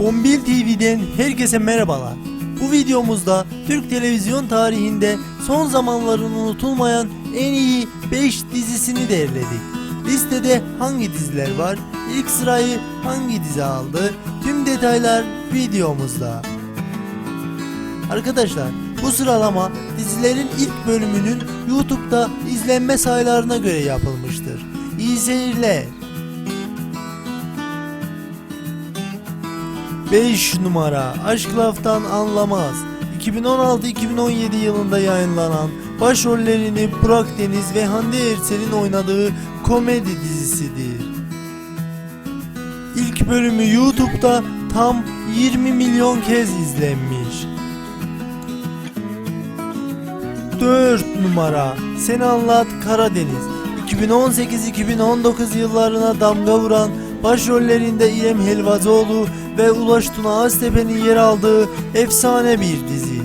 Bombil TV'den herkese merhabalar. Bu videomuzda Türk televizyon tarihinde son zamanların unutulmayan en iyi 5 dizisini derledik. Listede hangi diziler var? İlk sırayı hangi dizi aldı? Tüm detaylar videomuzda. Arkadaşlar bu sıralama dizilerin ilk bölümünün YouTube'da izlenme sayılarına göre yapılmıştır. İyi seyirler. 5 numara Aşk Laftan Anlamaz 2016-2017 yılında yayınlanan başrollerini Burak Deniz ve Hande Erçel'in oynadığı komedi dizisidir. İlk bölümü YouTube'da tam 20 milyon kez izlenmiş. 4 numara Sen Anlat Karadeniz 2018-2019 yıllarına damga vuran başrollerinde İrem Helvacıoğlu ve Ulaş Tuna Aztepe'nin yer aldığı efsane bir dizi.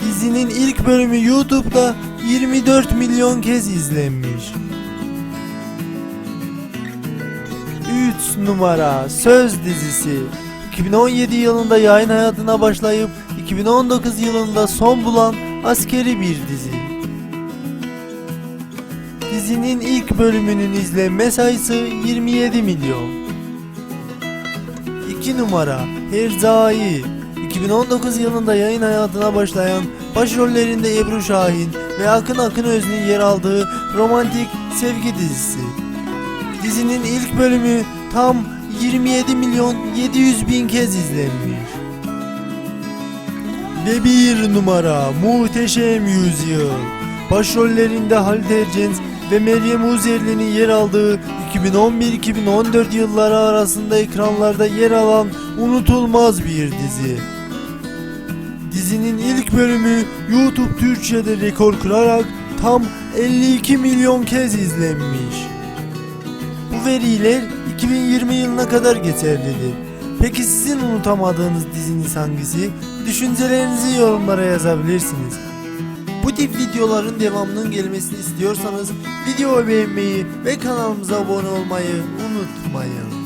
Dizinin ilk bölümü YouTube'da 24 milyon kez izlenmiş. 3 numara Söz dizisi 2017 yılında yayın hayatına başlayıp 2019 yılında son bulan askeri bir dizi. Dizinin ilk bölümünün izlenme sayısı 27 milyon. 2 numara Herzai 2019 yılında yayın hayatına başlayan başrollerinde Ebru Şahin ve Akın Akın Öz'ün yer aldığı romantik sevgi dizisi. Dizinin ilk bölümü tam 27 milyon 700 bin kez izlenmiş. Ve bir numara Muhteşem Yüzyıl. Başrollerinde Halit Ergenç ve Meryem Uzerli'nin yer aldığı 2011-2014 yılları arasında ekranlarda yer alan unutulmaz bir dizi. Dizinin ilk bölümü YouTube Türkçe'de rekor kırarak tam 52 milyon kez izlenmiş. Bu veriler 2020 yılına kadar geçerlidir. Peki sizin unutamadığınız diziniz hangisi? Düşüncelerinizi yorumlara yazabilirsiniz. Tip videoların devamının gelmesini istiyorsanız videoyu beğenmeyi ve kanalımıza abone olmayı unutmayın.